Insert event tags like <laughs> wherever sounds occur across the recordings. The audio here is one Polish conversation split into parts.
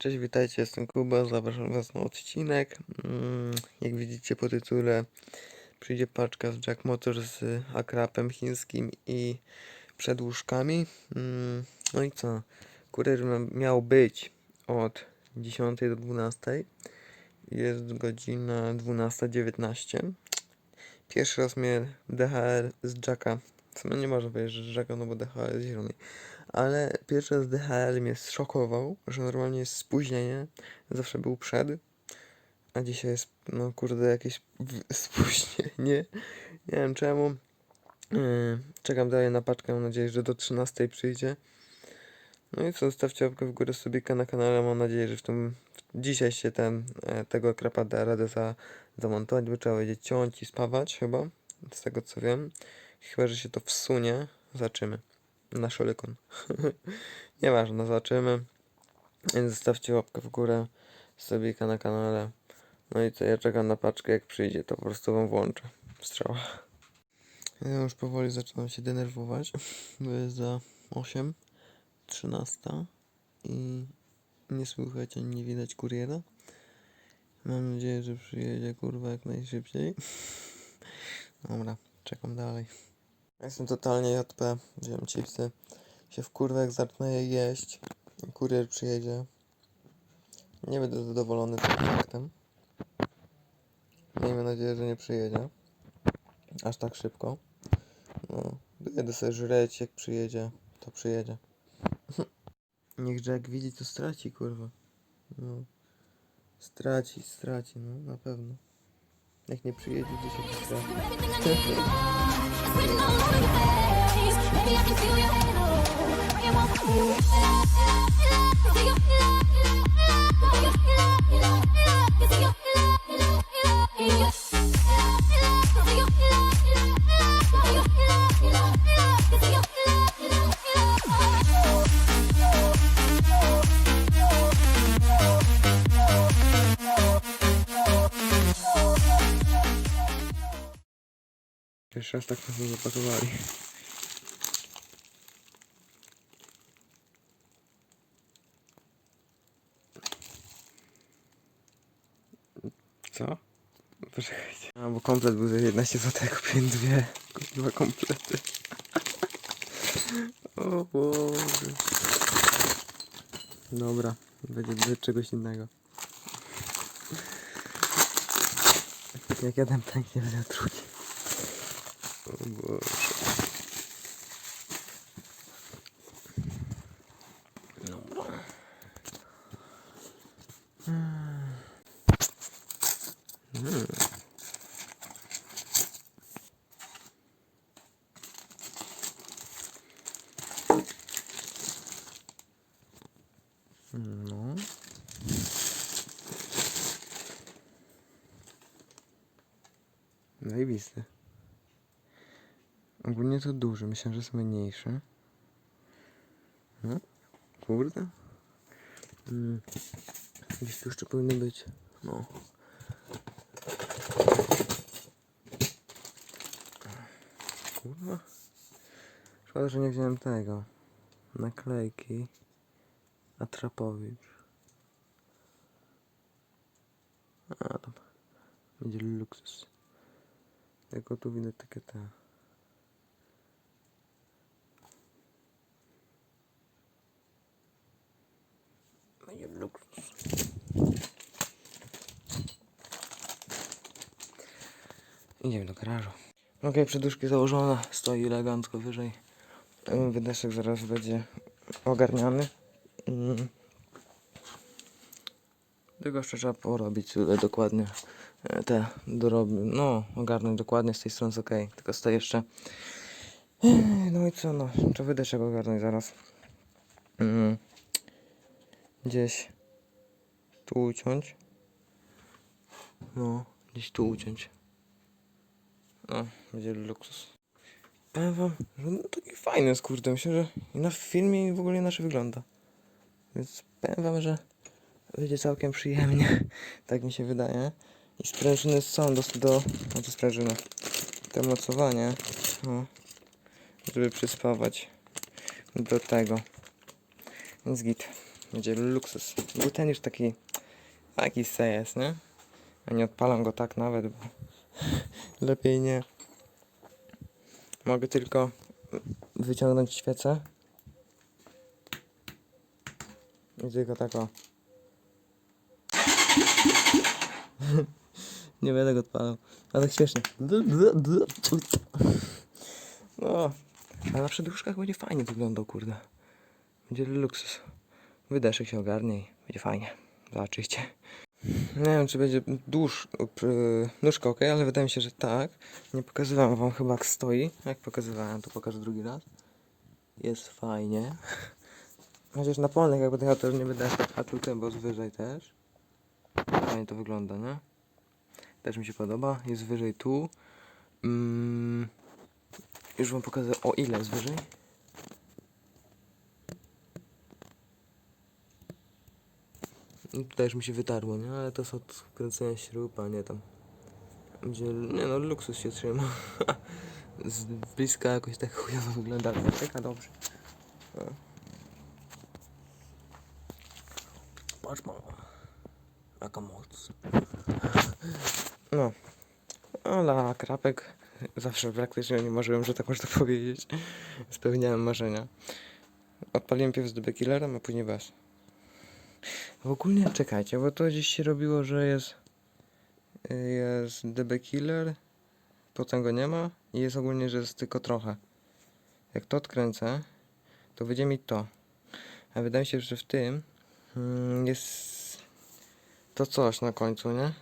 Cześć, witajcie, jestem Kuba, zapraszam was na odcinek. Mm, Jak widzicie po tytule przyjdzie paczka z Jack Motor z akrapem chińskim i przedłużkami. Mm, No i co? Kurier miał być od 10 do 12. Jest godzina 12.19. Pierwszy raz mnie DHL z Jacka, w nie można powiedzieć, że z Jacka, no bo DHL jest zielony. Ale pierwszy raz DHL mnie zszokował, że normalnie jest spóźnienie. Zawsze był przed. A dzisiaj jest, no kurde, jakieś <laughs> spóźnienie. Nie wiem czemu. Yy, czekam dalej na paczkę. Mam nadzieję, że do 13 przyjdzie. No i co, zostawcie łapkę w górę subika na kanale. Mam nadzieję, że w tym dzisiaj się ten, e, tego krapa da radę za, zamontować, bo trzeba będzie ciąć i spawać chyba. Z tego co wiem. Chyba, że się to wsunie. Zobaczymy na szolikon. <laughs> Nieważne, zobaczymy. Więc zostawcie łapkę w górę, subika na kanale. No i co, ja czekam na paczkę, jak przyjdzie, to po prostu wam włączę. Strzała. Ja już powoli zaczynam się denerwować, bo jest za 8, 13 i nie słychać ani nie widać kuriera. Mam nadzieję, że przyjedzie kurwa jak najszybciej. <laughs> Dobra, czekam dalej. Jestem totalnie JP, wziąłem chipsy. Się w kurwę jak zacznę je jeść kurier przyjedzie. Nie będę zadowolony tym faktem. Miejmy nadzieję, że nie przyjedzie. Aż tak szybko. No, jedę sobie żreć, jak przyjedzie, to przyjedzie. <laughs> Niech Jack widzi, to straci, kurwa. No. Straci, straci, no, na pewno. Jak nie przyjedzie, to się straci. Pierwszy raz tak nas zapakowali. Co? Poczekajcie. A, bo komplet był za 11 zł, kupiłem dwie. Dwa komplety. o Boże. Dobra, będzie czegoś innego. Jak ja dam tank, nie będę. O Boże. Dobra. Mm. No. Zajebisty. Ogólnie to duży, myślałem, że jest mniejszy. No, kurde. Mm. Gdzieś tu jeszcze powinny być. No. Kurwa. Szkoda, że nie wziąłem tego. Naklejki. Atrapowicz. A tam. Będzie luksus. Tylko tu widać takie te. Będzie luksus. Idziemy do garażu. Okej, przeduszki założone, stoi elegancko wyżej. Wydeszek zaraz będzie ogarniany. Mm. Tylko jeszcze trzeba porobić tutaj dokładnie e, te doroby. No, ogarnąć dokładnie z tej strony jest ok. Tylko stoi jeszcze. No i co, no, trzeba wydeszek ogarnąć zaraz. Mm. Gdzieś tu uciąć. No, gdzieś tu uciąć. No, będzie luksus. Powiem wam, że no taki fajny jest, kurde. Myślę, że i na filmie i w ogóle inaczej wygląda. Więc powiem wam, że będzie całkiem przyjemnie. <laughs> tak mi się wydaje. I sprężyny są do... do no to sprężyny. To mocowanie. No, żeby przyspawać do tego. Więc git. Będzie luksus. Był ten już taki, taki se nie? A nie odpalam go tak nawet, bo <laughs> lepiej nie. Mogę tylko wyciągnąć świecę. I tylko tak o. <laughs> nie będę go odpalał. Ale tak śmiesznie. No, ale na przedłużkach będzie fajnie wyglądał, kurde. Będzie luksus. Wydeszek się ogarnie i będzie fajnie. Zobaczycie. Nie wiem, czy będzie dłuż, nóżka ok, ale wydaje mi się, że tak. Nie pokazywałem wam chyba jak stoi. Jak pokazywałem, to pokażę drugi raz. Jest fajnie. Chociaż na polnych jakby jechał, to nie będę tak tym, bo jest wyżej też. Fajnie to wygląda, nie? Też mi się podoba. Jest wyżej tu. Mm, już wam pokażę o ile jest wyżej. I Tutaj już mi się wytarło, nie? Ale to jest od kręcenia śrub, a nie tam. Gdzie, nie no, luksus się trzyma. <laughs> Z bliska jakoś tak chujowo wygląda, taka dobrze. Patrz mama. Jaka moc. No. Ale krapek zawsze praktycznie nie marzyłem, że tak można powiedzieć. Spełniałem marzenia. Odpaliłem pierw z DB Killerem, a później bez. W ogóle czekajcie, bo to gdzieś się robiło, że jest jest DB Killer, potem go nie ma i jest ogólnie, że jest tylko trochę. Jak to odkręcę, to wyjdzie mi to. A wydaje mi się, że w tym mm, jest to coś na końcu, nie?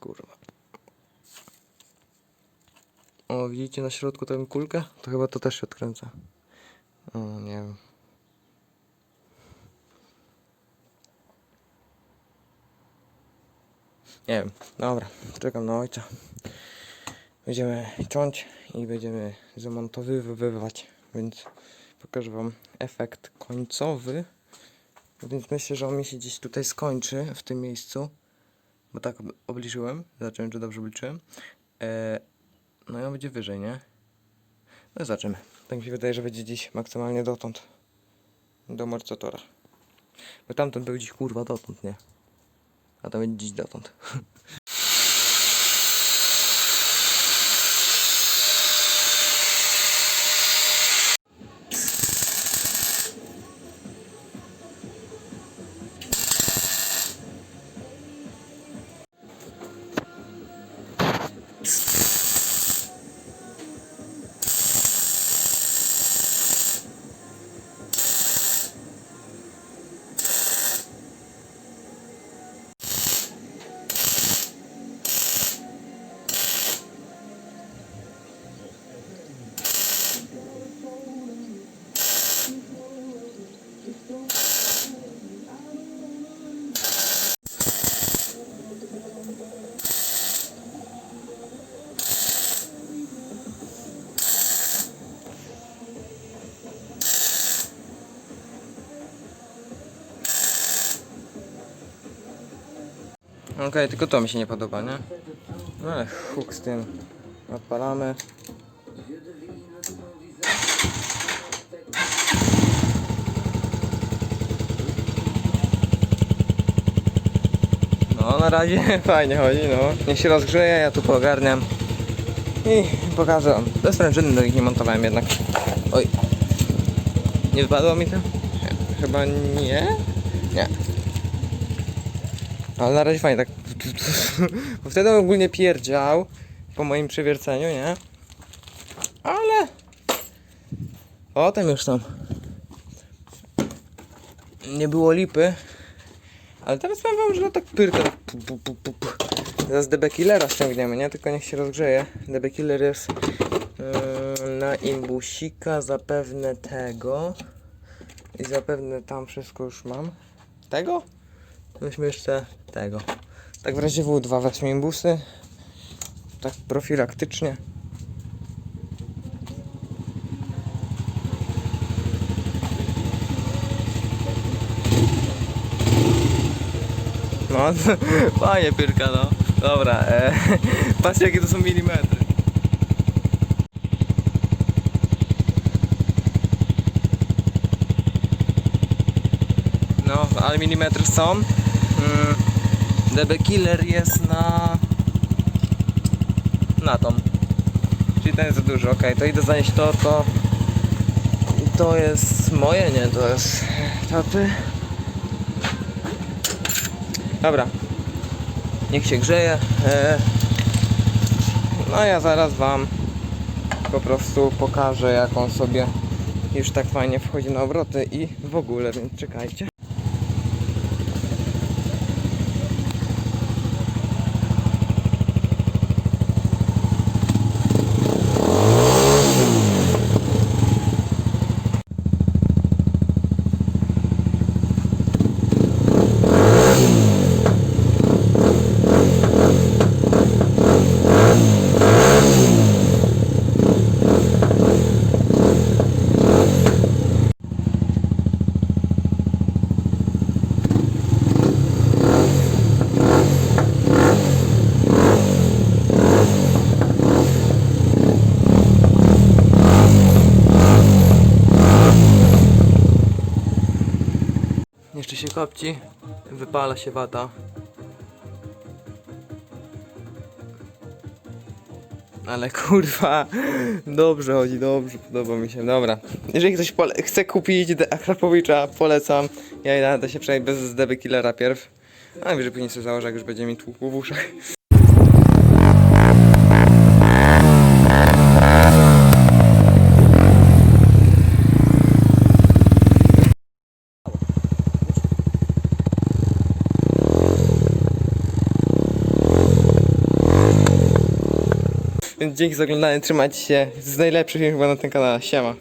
Kurwa. O, widzicie na środku tę kulkę? To chyba to też się odkręca. O, nie wiem. Nie wiem, dobra, czekam na ojca. Będziemy ciąć i będziemy zamontowywać, więc pokażę wam efekt końcowy. Więc myślę, że on mi się gdzieś tutaj skończy, w tym miejscu. Bo tak ob- obliczyłem, zobaczyłem, czy dobrze obliczyłem. E, no i on będzie wyżej, nie? No zobaczymy. Tak mi się wydaje, że będzie dziś maksymalnie dotąd. Do amortyzatora. Bo tamten był dziś kurwa dotąd, nie? A to będzie Okej, tylko to mi się nie podoba, nie? No ale huk z tym. Odpalamy. No, na razie <laughs> fajnie chodzi, no. Niech się rozgrzeje, ja tu poogarniam. I pokażę wam. Bez sprężyny do nich nie montowałem jednak. Oj. Nie wypadło mi to? Chyba nie? Nie. Ale na razie fajnie tak. Bo wtedy ogólnie pierdział po moim przewierceniu, nie? Ale potem już tam nie było lipy. Ale teraz powiem wam, że no tak pyrka. tak pu, pu, pu. Zaraz DB Killera ściągniemy, nie? Tylko niech się rozgrzeje. DB Killer jest yy, na imbusika zapewne tego. I zapewne tam wszystko już mam. Tego? Weźmy jeszcze tego. Tak w razie W2 weźmy imbusy. Tak profilaktycznie. No, <laughs> fajnie pyrka, no. Dobra, e, <laughs> patrzcie jakie to są milimetry. No, ale milimetry są. Mm, DB Killer jest na... Na tą. Czyli ten jest za dużo, okej, to idę zanieść to, to... To jest moje, nie, to jest taty. Dobra. Niech się grzeje. E... No ja zaraz wam po prostu pokażę jak on sobie już tak fajnie wchodzi na obroty i w ogóle, więc czekajcie. Jeszcze się kopci, wypala się wata. Ale kurwa, dobrze chodzi, dobrze, podoba mi się, dobra. Jeżeli ktoś chce kupić Akrapowicza, polecam. Ja idę się przejść bez DB Killera pierw. A najwyżej później sobie założę, jak już będzie mi tłukło w uszach. Dzięki za oglądanie, trzymajcie się. To jest najlepszy film chyba na tym kanale. Siema.